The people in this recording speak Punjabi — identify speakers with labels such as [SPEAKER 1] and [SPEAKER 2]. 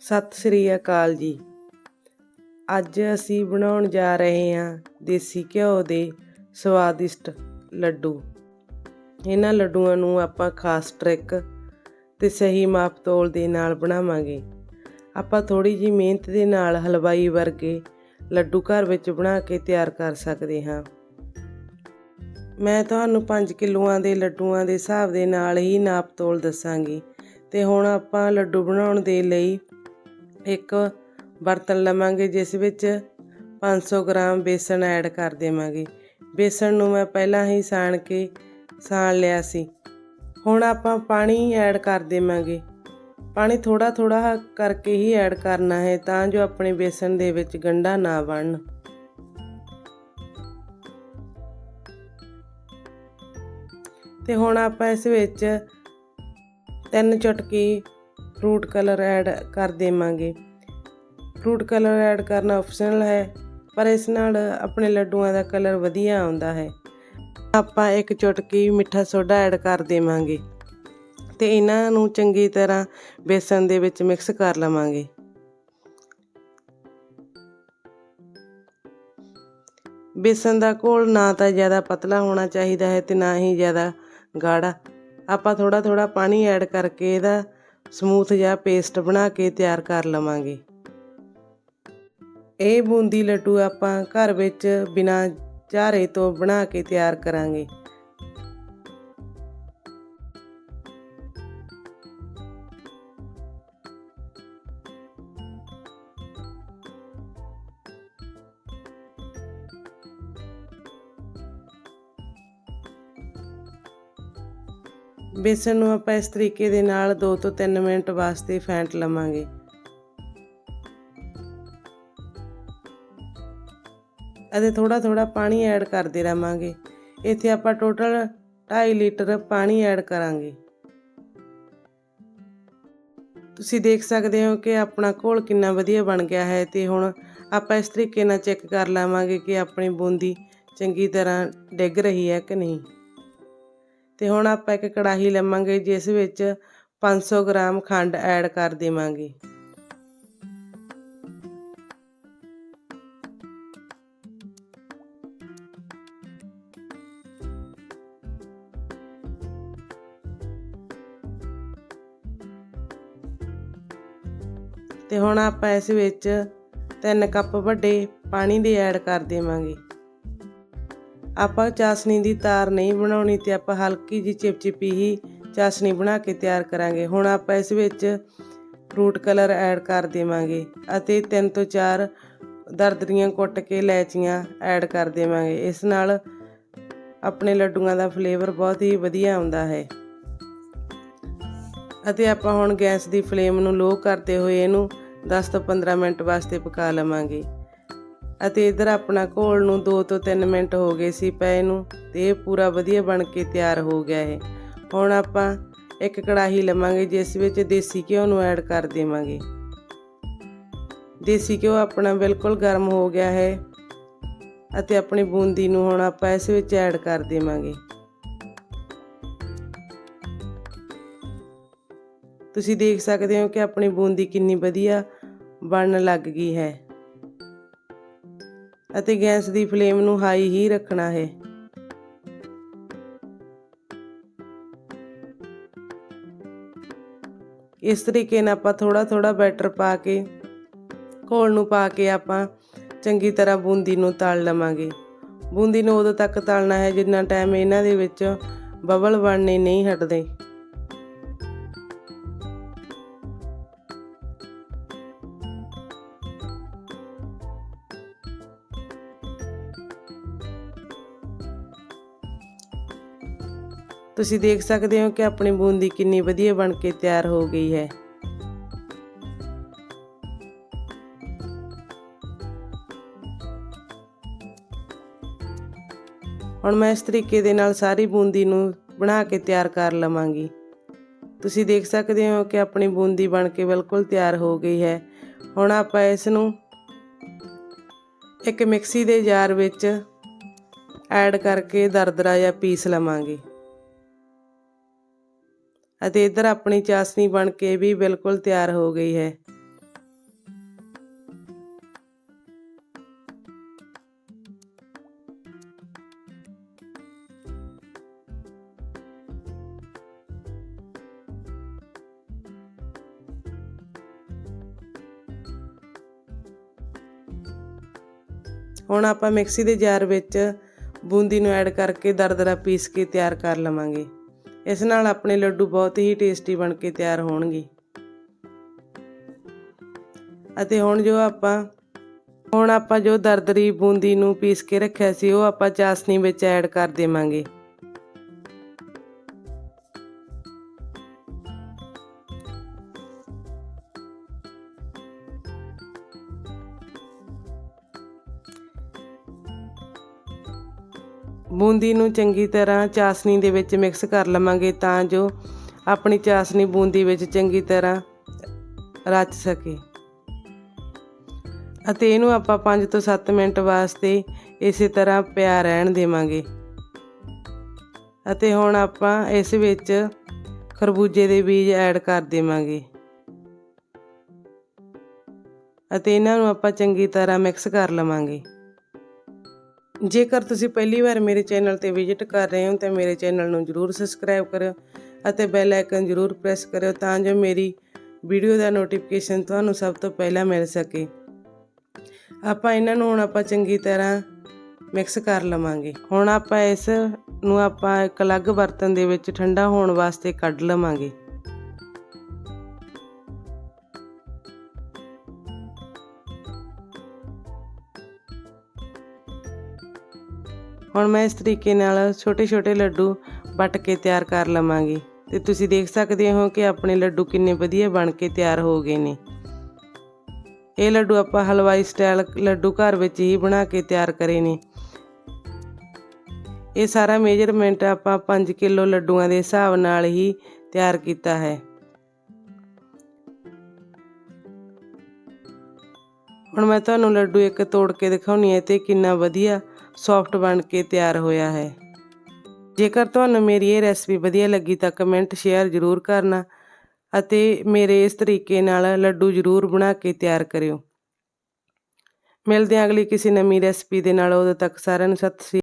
[SPEAKER 1] ਸਤਿ ਸ੍ਰੀ ਅਕਾਲ ਜੀ। ਅੱਜ ਅਸੀਂ ਬਣਾਉਣ ਜਾ ਰਹੇ ਹਾਂ ਦੇਸੀ ਘਿਓ ਦੇ ਸਵਾਦਿਸ਼ਟ ਲੱਡੂ। ਇਹਨਾਂ ਲੱਡੂਆਂ ਨੂੰ ਆਪਾਂ ਖਾਸ ਟ੍ਰਿਕ ਤੇ ਸਹੀ ਮਾਪ ਤੋਲ ਦੇ ਨਾਲ ਬਣਾਵਾਂਗੇ। ਆਪਾਂ ਥੋੜੀ ਜੀ ਮਿਹਨਤ ਦੇ ਨਾਲ ਹਲਵਾਈ ਵਰਗੇ ਲੱਡੂ ਘਰ ਵਿੱਚ ਬਣਾ ਕੇ ਤਿਆਰ ਕਰ ਸਕਦੇ ਹਾਂ। ਮੈਂ ਤੁਹਾਨੂੰ 5 ਕਿਲੋਆਂ ਦੇ ਲੱਡੂਆਂ ਦੇ ਹਿਸਾਬ ਦੇ ਨਾਲ ਹੀ ਨਾਪ ਤੋਲ ਦੱਸਾਂਗੀ ਤੇ ਹੁਣ ਆਪਾਂ ਲੱਡੂ ਬਣਾਉਣ ਦੇ ਲਈ ਇੱਕ ਬਰਤਨ ਲਵਾਂਗੇ, ਜਿਸ ਵਿੱਚ 500 ਗ੍ਰਾਮ ਬੇਸਣ ਐਡ ਕਰ ਦੇਵਾਂਗੇ। ਬੇਸਣ ਨੂੰ ਮੈਂ ਪਹਿਲਾਂ ਹੀ ਸਾਣ ਕੇ ਸਾਣ ਲਿਆ ਸੀ। ਹੁਣ ਆਪਾਂ ਪਾਣੀ ਐਡ ਕਰ ਦੇਵਾਂਗੇ। ਪਾਣੀ ਥੋੜਾ ਥੋੜਾ ਕਰਕੇ ਹੀ ਐਡ ਕਰਨਾ ਹੈ, ਤਾਂ ਜੋ ਆਪਣੇ ਬੇਸਣ ਦੇ ਵਿੱਚ ਗੰਢਾ ਨਾ ਬਣਨ ਤੇ ਹੁਣ ਆਪਾਂ ਇਸ ਵਿੱਚ ਤਿੰਨ ਚੁਟਕੀ ਫਰੂਟ ਕਲਰ ਐਡ ਕਰ ਦੇਵਾਂਗੇ। ਫਰੂਟ ਕਲਰ ਐਡ ਕਰਨਾ ਆਪਸ਼ਨਲ ਹੈ, ਪਰ ਇਸ ਨਾਲ ਆਪਣੇ ਲੱਡੂਆਂ ਦਾ ਕਲਰ ਵਧੀਆ ਆਉਂਦਾ ਹੈ। ਆਪਾਂ ਇੱਕ ਚੁਟਕੀ ਮਿੱਠਾ ਸੋਡਾ ਐਡ ਕਰ ਦੇਵਾਂਗੇ ਤੇ ਇਹਨਾਂ ਨੂੰ ਚੰਗੀ ਤਰ੍ਹਾਂ ਬੇਸਣ ਦੇ ਵਿੱਚ ਮਿਕਸ ਕਰ ਲਵਾਂਗੇ। ਬੇਸਣ ਦਾ ਘੋਲ ਨਾ ਤਾਂ ਜ਼ਿਆਦਾ ਪਤਲਾ ਹੋਣਾ ਚਾਹੀਦਾ ਹੈ ਤੇ ਨਾ ਹੀ ਜ਼ਿਆਦਾ ਗਾੜਾ। ਆਪਾਂ ਥੋੜਾ ਥੋੜਾ ਪਾਣੀ ਐਡ ਕਰਕੇ ਇਹਦਾ ਸਮੂਥ ਜਿਹਾ ਪੇਸਟ ਬਣਾ ਕੇ ਤਿਆਰ ਕਰ ਲਵਾਂਗੇ। ਇਹ ਬੂੰਦੀ ਲੱਡੂ ਆਪਾਂ ਘਰ ਵਿੱਚ ਬਿਨਾਂ ਝਾਰੇ ਤੋਂ ਬਣਾ ਕੇ ਤਿਆਰ ਕਰਾਂਗੇ। ਬੇਸਣ ਨੂੰ ਆਪਾਂ ਇਸ ਤਰੀਕੇ ਦੇ ਨਾਲ 2 ਤੋਂ 3 ਮਿੰਟ ਵਾਸਤੇ ਫੈਂਟ ਲਵਾਂਗੇ। ਅਤੇ ਥੋੜਾ ਥੋੜਾ ਪਾਣੀ ਐਡ ਕਰਦੇ ਰਵਾਂਗੇ। ਇੱਥੇ ਆਪਾਂ ਟੋਟਲ 2.5 ਲੀਟਰ ਪਾਣੀ ਐਡ ਕਰਾਂਗੇ। ਤੁਸੀਂ ਦੇਖ ਸਕਦੇ ਹੋ ਕਿ ਆਪਣਾ ਘੋਲ ਕਿੰਨਾ ਵਧੀਆ ਬਣ ਗਿਆ ਹੈ ਤੇ ਹੁਣ ਆਪਾਂ ਇਸ ਤਰੀਕੇ ਨਾਲ ਚੈੱਕ ਕਰ ਲਵਾਂਗੇ ਕਿ ਆਪਣੀ ਬੂੰਦੀ ਚੰਗੀ ਤਰ੍ਹਾਂ ਡਿੱਗ ਰਹੀ ਹੈ ਕਿ ਨਹੀਂ। ਅਤੇ ਹੁਣ ਆਪਾਂ ਇੱਕ ਕੜਾਹੀ ਲਵਾਂਗੇ, ਜਿਸ ਵਿੱਚ 500 ਗ੍ਰਾਮ ਖੰਡ ਐਡ ਕਰ ਦੇਵਾਂਗੇ। ਤੇ ਹੁਣ ਆਪਾਂ ਇਸ ਵਿੱਚ 3 ਕੱਪ ਵੱਡੇ ਪਾਣੀ ਦੇ ਐਡ ਕਰ ਦੇਵਾਂਗੇ। ਆਪਾਂ ਚਾਸਣੀ ਦੀ ਤਾਰ ਨਹੀਂ ਬਣਾਉਣੀ ਤੇ ਆਪਾਂ ਹਲਕੀ ਜੀ ਚਿਪਚਿਪੀ ਹੀ ਚਾਸਣੀ ਬਣਾ ਕੇ ਤਿਆਰ ਕਰਾਂਗੇ। ਹੁਣ ਆਪਾਂ ਇਸ ਵਿੱਚ ਫਰੂਟ ਕਲਰ ਐਡ ਕਰ ਦੇਵਾਂਗੇ ਅਤੇ ਤਿੰਨ ਤੋਂ ਚਾਰ ਦਰਦਰੀਆਂ ਕੁੱਟ ਕੇ ਇਲਾਇਚੀਆਂ ਐਡ ਕਰ ਦੇਵਾਂਗੇ। ਇਸ ਨਾਲ ਆਪਣੇ ਲੱਡੂਆਂ ਦਾ ਫਲੇਵਰ ਬਹੁਤ ਹੀ ਵਧੀਆ ਆਉਂਦਾ ਹੈ। ਅਤੇ ਆਪਾਂ ਹੁਣ ਗੈਸ ਦੀ ਫਲੇਮ ਨੂੰ ਲੋ ਕਰਦੇ ਹੋਏ ਇਹਨੂੰ 10 ਤੋਂ 15 ਮਿੰਟ ਵਾਸਤੇ ਪਕਾ ਲਵਾਂਗੇ। ਅਤੇ ਇਧਰ ਆਪਣਾ ਘੋਲ ਨੂੰ 2 ਤੋਂ 3 ਮਿੰਟ ਹੋ ਗਏ ਸੀ ਪਏ ਨੂੰ ਤੇ ਇਹ ਪੂਰਾ ਵਧੀਆ ਬਣ ਕੇ ਤਿਆਰ ਹੋ ਗਿਆ ਹੈ ਹੁਣ ਆਪਾਂ ਇੱਕ ਕੜਾਹੀ ਲਵਾਂਗੇ, ਜਿਸ ਵਿੱਚ ਦੇਸੀ ਘਿਓ ਨੂੰ ਐਡ ਕਰ ਦੇਵਾਂਗੇ। ਦੇਸੀ ਘਿਓ ਆਪਣਾ ਬਿਲਕੁਲ ਗਰਮ ਹੋ ਗਿਆ ਹੈ ਅਤੇ ਆਪਣੀ ਬੂੰਦੀ ਨੂੰ ਹੁਣ ਆਪਾਂ ਇਸ ਵਿੱਚ ਐਡ ਕਰ ਦੇਵਾਂਗੇ। ਤੁਸੀਂ ਦੇਖ ਸਕਦੇ ਹੋ ਕਿ ਆਪਣੀ ਬੂੰਦੀ ਕਿੰਨੀ ਵਧੀਆ ਬਣਨ ਲੱਗ ਗਈ ਹੈ। ਅਤੇ ਗੈਸ ਦੀ ਫਲੇਮ ਨੂੰ ਹਾਈ ਹੀ ਰੱਖਣਾ ਹੈ। ਇਸ ਤਰੀਕੇ ਨਾਲ ਆਪਾਂ ਥੋੜਾ ਥੋੜਾ ਬੈਟਰ ਪਾ ਕੇ, ਘੋਲ ਨੂੰ ਪਾ ਕੇ ਆਪਾਂ ਚੰਗੀ ਤਰ੍ਹਾਂ ਬੂੰਦੀ ਨੂੰ ਤਲ ਲਵਾਂਗੇ। ਬੂੰਦੀ ਨੂੰ ਉਦੋਂ ਤੱਕ ਤਲਣਾ ਹੈ ਜਿੰਨਾ ਟਾਈਮ ਇਹਨਾਂ ਦੇ ਵਿੱਚ ਬਬਲ ਬਣਨੇ ਨਹੀਂ ਹਟਦੇ। ਤੁਸੀਂ ਦੇਖ ਸਕਦੇ ਹੋ ਕਿ ਆਪਣੀ ਬੂੰਦੀ ਕਿੰਨੀ ਵਧੀਆ ਬਣ ਕੇ ਤਿਆਰ ਹੋ ਗਈ ਹੈ। ਹੁਣ ਮੈਂ ਇਸ ਤਰੀਕੇ ਦੇ ਨਾਲ ਸਾਰੀ ਬੂੰਦੀ ਨੂੰ ਬਣਾ ਕੇ ਤਿਆਰ ਕਰ ਲਵਾਂਗੀ। ਤੁਸੀਂ ਦੇਖ ਸਕਦੇ ਹੋ ਕਿ ਆਪਣੀ ਬੂੰਦੀ ਬਣ ਕੇ ਬਿਲਕੁਲ ਤਿਆਰ ਹੋ ਗਈ ਹੈ। ਹੁਣ ਆਪਾਂ ਇਸ ਨੂੰ ਇੱਕ ਮਿਕਸੀ ਦੇ ਜਾਰ ਵਿੱਚ ਐਡ ਕਰਕੇ ਦਰਦਰਾ ਜਾਂ ਪੀਸ ਲਵਾਂਗੇ। ਅਤੇ ਇਧਰ ਆਪਣੀ ਚਾਸਨੀ ਬਣ ਕੇ ਵੀ ਬਿਲਕੁਲ ਤਿਆਰ ਹੋ ਗਈ ਹੈ। ਹੁਣ ਆਪਾਂ ਮਿਕਸੀ ਦੇ ਜਾਰ ਵਿੱਚ ਬੂੰਦੀ ਨੂੰ ਐਡ ਕਰਕੇ ਦਰਦਰਾ ਪੀਸ ਕੇ ਤਿਆਰ ਕਰ ਲਵਾਂਗੇ। ਇਸ ਨਾਲ ਆਪਣੇ ਲੱਡੂ ਬਹੁਤ ਹੀ ਟੇਸਟੀ ਬਣ ਕੇ ਤਿਆਰ ਹੋਣਗੇ। ਅਤੇ ਹੁਣ ਜੋ ਆਪਾਂ, ਹੁਣ ਆਪਾਂ ਜੋ ਦਰਦਰੀ ਬੂੰਦੀ ਨੂੰ ਪੀਸ ਕੇ ਰੱਖਿਆ ਸੀ, ਉਹ ਆਪਾਂ ਚਾਸਨੀ ਵਿੱਚ ਐਡ ਕਰ ਦੇਵਾਂਗੇ। ਬੂੰਦੀ ਨੂੰ ਚੰਗੀ ਤਰ੍ਹਾਂ ਚਾਸਨੀ ਦੇ ਵਿੱਚ ਮਿਕਸ ਕਰ ਲਵਾਂਗੇ ਤਾਂ ਜੋ ਆਪਣੀ ਚਾਸਨੀ ਬੂੰਦੀ ਵਿੱਚ ਚੰਗੀ ਤਰ੍ਹਾਂ ਰਚ ਸਕੇ। ਅਤੇ ਇਹਨੂੰ ਆਪਾਂ 5 ਤੋਂ 7 ਮਿੰਟ ਵਾਸਤੇ ਇਸੇ ਤਰ੍ਹਾਂ ਪਿਆ ਰਹਿਣ ਦੇਵਾਂਗੇ। ਅਤੇ ਹੁਣ ਆਪਾਂ ਇਸ ਵਿੱਚ ਖਰਬੂਜੇ ਦੇ ਬੀਜ ਐਡ ਕਰ ਦੇਵਾਂਗੇ। ਅਤੇ ਇਹਨਾਂ ਨੂੰ ਆਪਾਂ ਚੰਗੀ ਤਰ੍ਹਾਂ ਮਿਕਸ ਕਰ ਲਵਾਂਗੇ। ਜੇਕਰ ਤੁਸੀਂ ਪਹਿਲੀ ਵਾਰ ਮੇਰੇ ਚੈਨਲ ਤੇ ਵਿਜ਼ਿਟ ਕਰ ਰਹੇ ਹੋ, ਤਾਂ ਮੇਰੇ ਚੈਨਲ ਨੂੰ ਜਰੂਰ ਸਬਸਕ੍ਰਾਈਬ ਕਰਿਓ ਅਤੇ ਬੈਲ ਆਈਕਨ ਜਰੂਰ ਪ੍ਰੈਸ ਕਰਿਓ ਤਾਂ ਜੋ ਮੇਰੀ ਵੀਡੀਓ ਦਾ ਨੋਟੀਫਿਕੇਸ਼ਨ ਤੁਹਾਨੂੰ ਸਭ ਤੋਂ ਪਹਿਲਾਂ ਮਿਲ ਸਕੇ। ਆਪਾਂ ਇਹਨਾਂ ਨੂੰ ਹੁਣ ਆਪਾਂ ਚੰਗੀ ਤਰ੍ਹਾਂ ਮਿਕਸ ਕਰ ਲਵਾਂਗੇ। ਹੁਣ ਆਪਾਂ ਇਸ ਨੂੰ ਆਪਾਂ ਇੱਕ ਅਲੱਗ ਬਰਤਨ ਦੇ ਵਿੱਚ ਠੰਡਾ ਹੋਣ ਵਾਸਤੇ ਕੱਢ ਲਵਾਂਗੇ। ਹੁਣ ਮੈਂ ਇਸ ਤਰੀਕੇ ਨਾਲ ਛੋਟੇ-ਛੋਟੇ ਲੱਡੂ ਵੱਟ ਕੇ ਤਿਆਰ ਕਰ ਲਵਾਂਗੀ। ਤੇ ਤੁਸੀਂ ਦੇਖ ਸਕਦੇ ਹੋ ਕਿ ਆਪਣੇ ਲੱਡੂ ਕਿੰਨੇ ਵਧੀਆ ਬਣ ਕੇ ਤਿਆਰ ਹੋ ਗਏ ਨੇ। ਇਹ ਲੱਡੂ ਆਪਾਂ ਹਲਵਾਈ ਸਟਾਈਲ ਲੱਡੂ ਘਰ ਵਿੱਚ ਹੀ ਬਣਾ ਕੇ ਤਿਆਰ ਕਰੇ ਨੇ। ਇਹ ਸਾਰਾ ਮੇਜਰਮੈਂਟ ਆਪਾਂ 5 ਕਿਲੋ ਲੱਡੂਆਂ ਦੇ ਹਿਸਾਬ ਨਾਲ ਹੀ ਤਿਆਰ ਕੀਤਾ ਹੈ। ਹੁਣ ਮੈਂ ਤੁਹਾਨੂੰ ਲੱਡੂ ਇੱਕ ਤੋੜ ਕੇ ਦਿਖਾਉਣੀ ਹੈ ਤੇ ਕਿੰਨਾ ਵਧੀਆ ਸੌਫਟ ਬਣ ਕੇ ਤਿਆਰ ਹੋਇਆ ਹੈ। ਜੇਕਰ ਤੁਹਾਨੂੰ ਮੇਰੀ ਇਹ ਰੈਸਪੀ ਵਧੀਆ ਲੱਗੀ ਤਾਂ ਕਮੈਂਟ ਸ਼ੇਅਰ ਜ਼ਰੂਰ ਕਰਨਾ ਅਤੇ ਮੇਰੇ ਇਸ ਤਰੀਕੇ ਨਾਲ ਲੱਡੂ ਜ਼ਰੂਰ ਬਣਾ ਕੇ ਤਿਆਰ ਕਰਿਓ। ਮਿਲਦੇ ਹਾਂ ਅਗਲੀ ਕਿਸੇ ਨਵੀਂ ਰੈਸਪੀ ਦੇ ਨਾਲ, ਉਦੋਂ ਤੱਕ ਸਾਰਿਆਂ ਨੂੰ ਸਤਿ ਸ੍ਰੀ